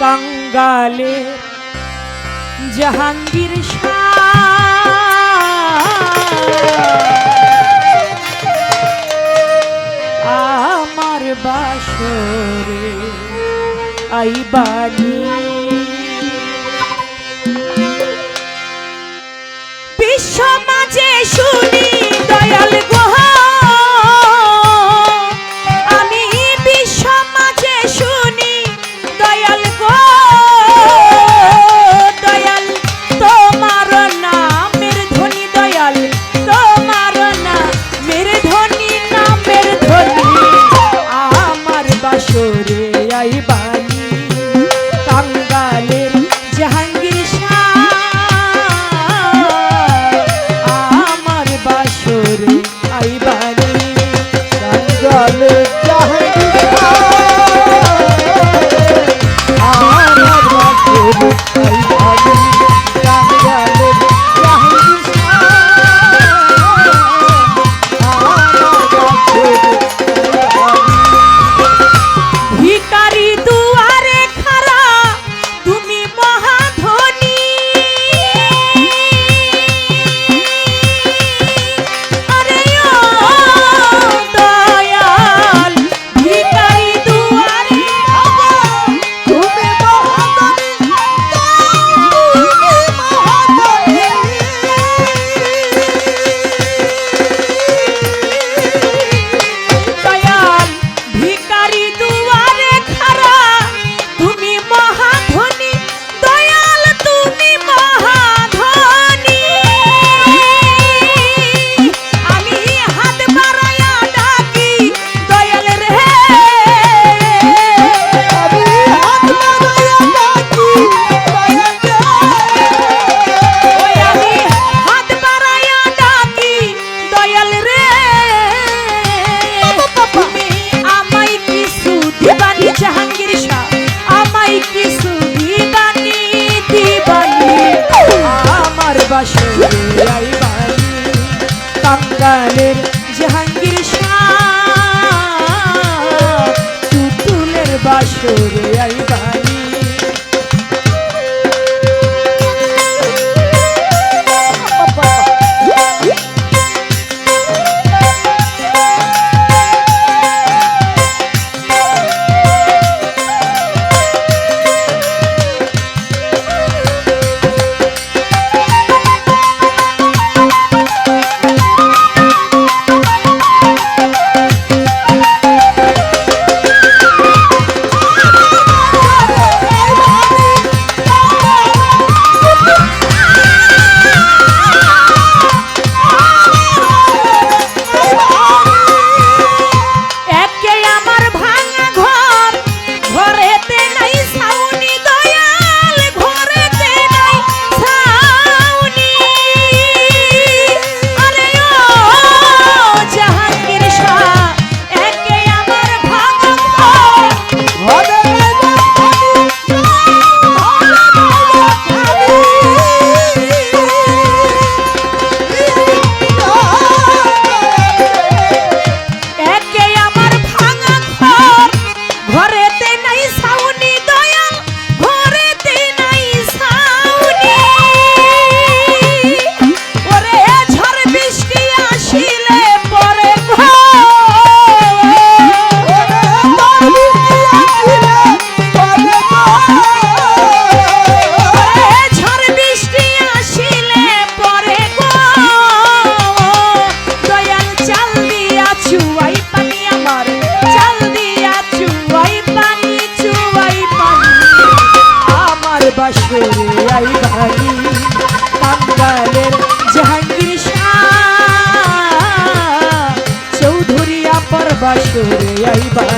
কাঙ্গালে জাহাঙ্গীর আমার বাসরে আইবানি বিশ্ব মাঝে শুনি দয়াল বাঙালের জাহাঙ্গীর শাহ তুতুলের বাসরে আই bye.